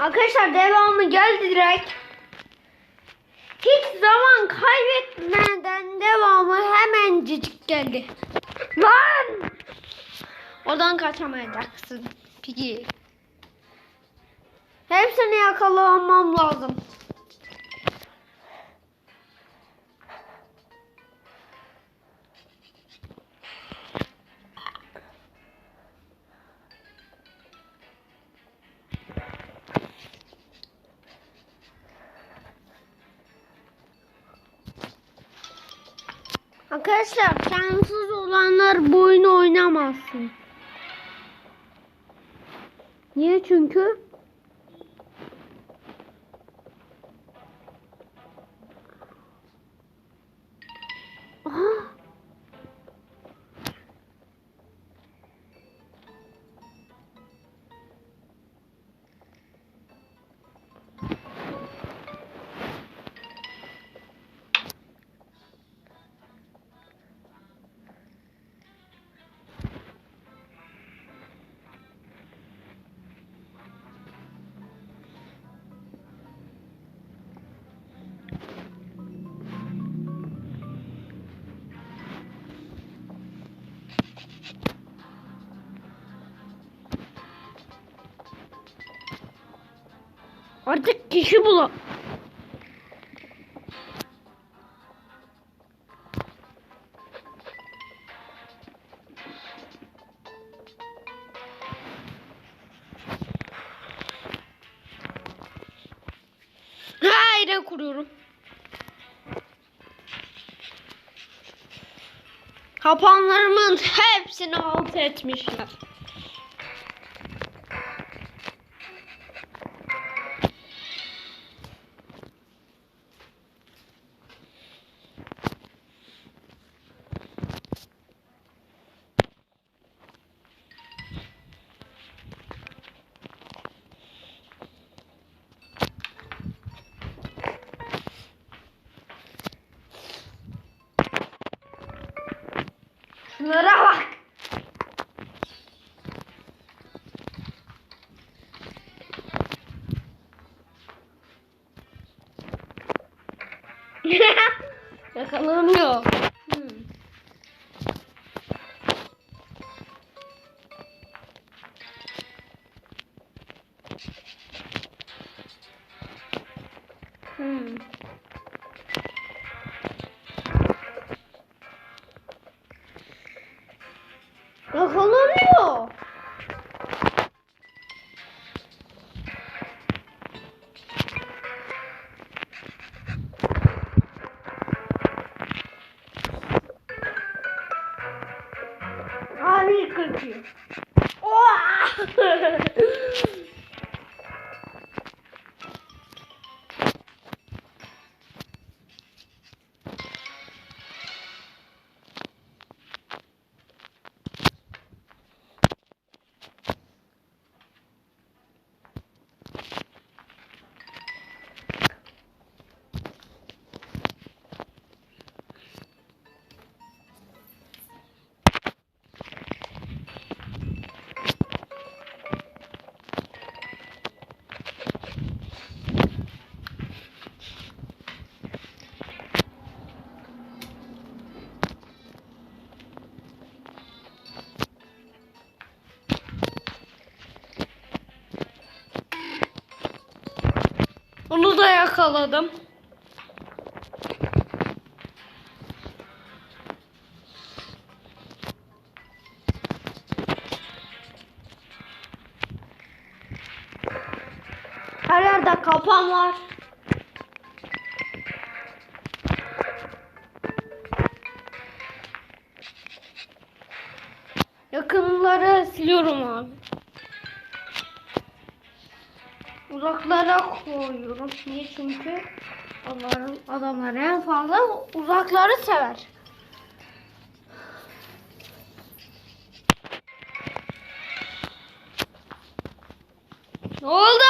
Arkadaşlar devamı geldi direkt. Hiç zaman kaybetmeden devamı hemencik geldi. Lan! Oradan kaçamayacaksın. Pigi. Hepsini yakalamam lazım. Arkadaşlar şanssız olanlar bu oyunu oynamazsın. Niye? Çünkü Artık kişi bul. Hayır kuruyorum. Kapanlarımın hepsini alt etmişler. Şunlara bak. Yakalanıyor. Yakalanıyor. Yakaladım. Her yerde kapan var. Uzaklara koyuyorum. Niye? Çünkü onların adamlar en fazla uzakları sever. Ne oldu?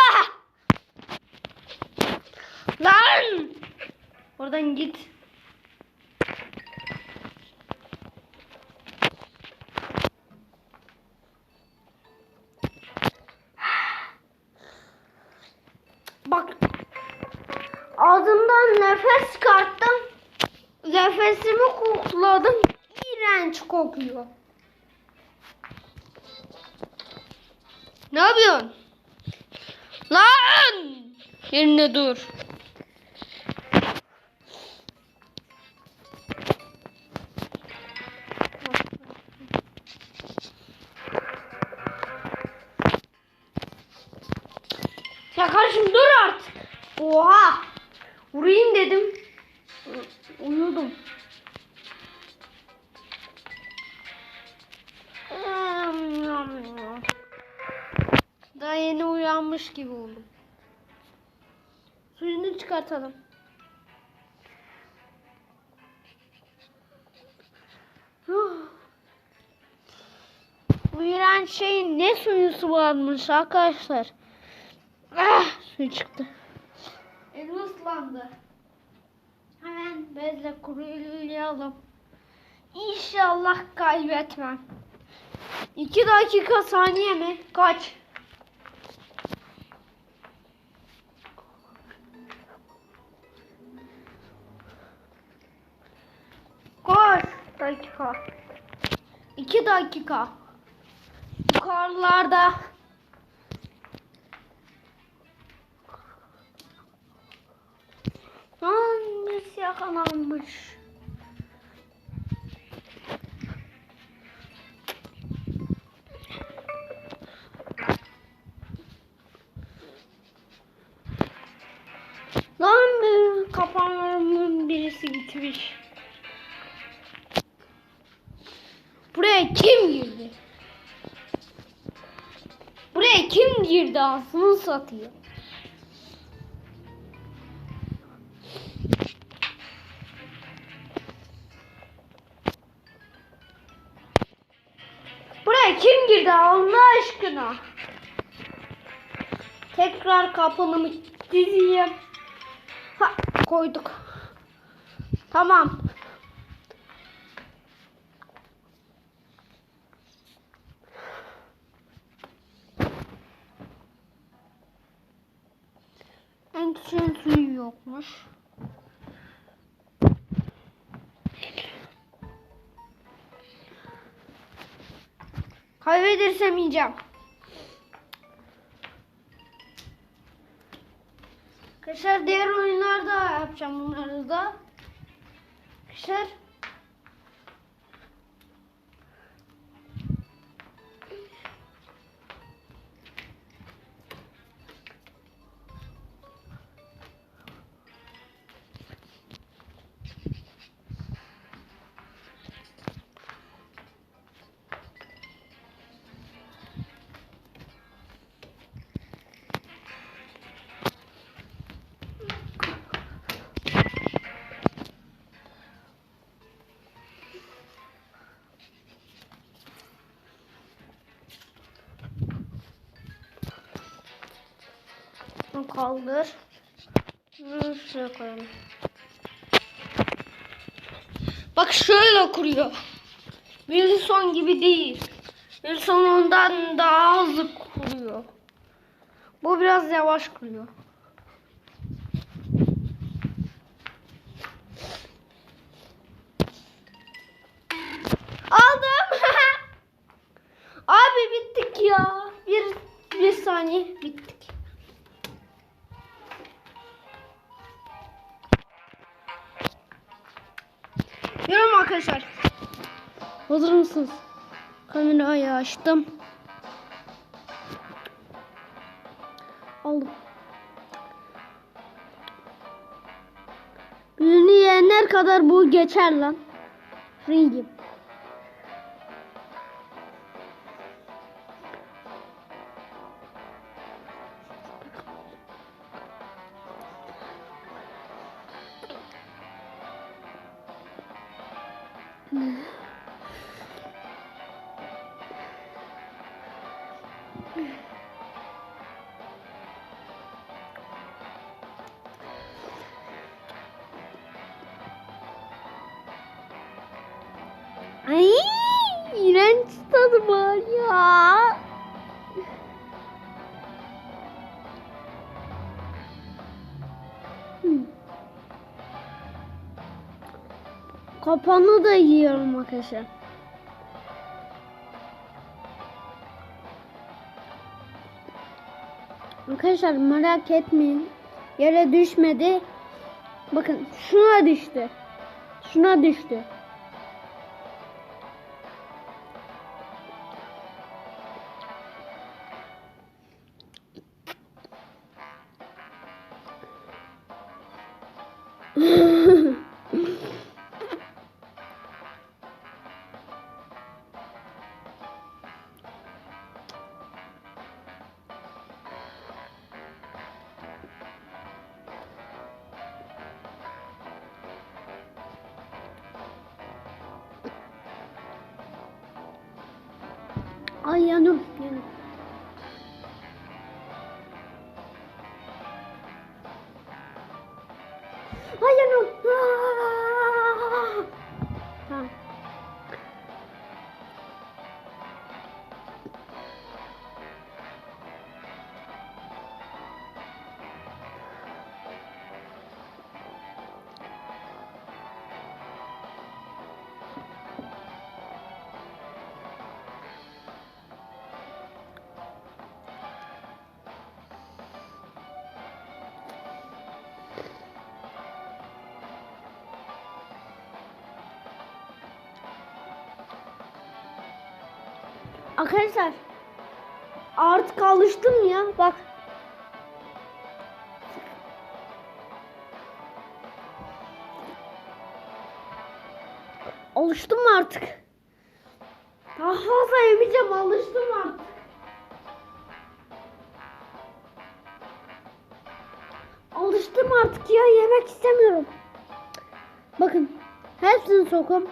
Lan! Oradan git. Bak. Ağzımdan nefes çıkarttım. Nefesimi kokladım. İğrenç kokuyor. Ne yapıyorsun? Lan! Yerine dur. Ya kardeşim dur. Oha. Vurayım dedim. Uyudum. Daha yeni uyanmış gibi oldum. Suyunu çıkartalım. Bu iğrenç şeyin ne suyusu varmış arkadaşlar. Ah, su çıktı. Elim ıslandı. Hemen bezle kurulayalım. İnşallah kaybetmem. İki dakika saniye mi? Kaç? Kaç dakika? İki dakika. Yukarılarda. Yakalanmış? Lan kapanlarımın birisi gitmiş. Buraya kim girdi? Buraya kim girdi aslını satıyor. Aşkına? Tekrar kapımı dizeyim. Ha koyduk. Tamam. En küçüğün suyu yokmuş. Kaybedersem yiyeceğim. Arkadaşlar diğer oyunlarda yapacağım bunları da. Arkadaşlar. Kaldır. Bunu şuraya koyalım. Bak şöyle kuruyor. Wilson gibi değil. Wilson ondan daha hızlı kuruyor. Bu biraz yavaş kuruyor. Arkadaşlar. Hazır mısınız? Kamerayı açtım. Aldım. Birini yiyenler kadar bu geçer lan. Ringim. Ay, iğrenç tadı var ya. Kapanı da yiyorum arkadaşlar. Arkadaşlar merak etmeyin. Yere düşmedi. Bakın şuna düştü. Şuna düştü. Ay yanım. yanım. Ay yanım. Aa! Tamam. Arkadaşlar artık alıştım ya bak. Alıştım artık. Daha fazla yemeyeceğim alıştım artık. Alıştım artık ya yemek istemiyorum. Bakın hepsini sokum.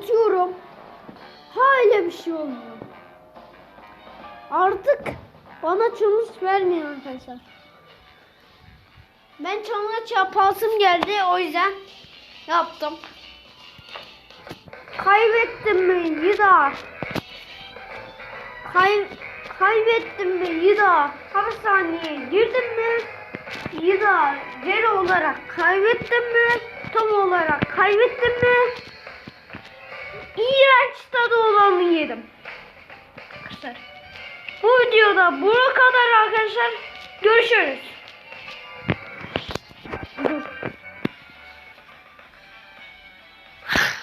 Yutuyorum. Hala bir şey olmuyor. Artık bana challenge vermiyor arkadaşlar. Ben challenge yapasım geldi o yüzden yaptım. Kaybettim mi Yida? Kay kaybettim mi Yida? Hapishaneye girdim mi? Yida geri olarak kaybettim mi? Tam olarak kaybettim mi? İğrenç tadı olanı yedim. Arkadaşlar bu videoda bu kadar arkadaşlar. Görüşürüz.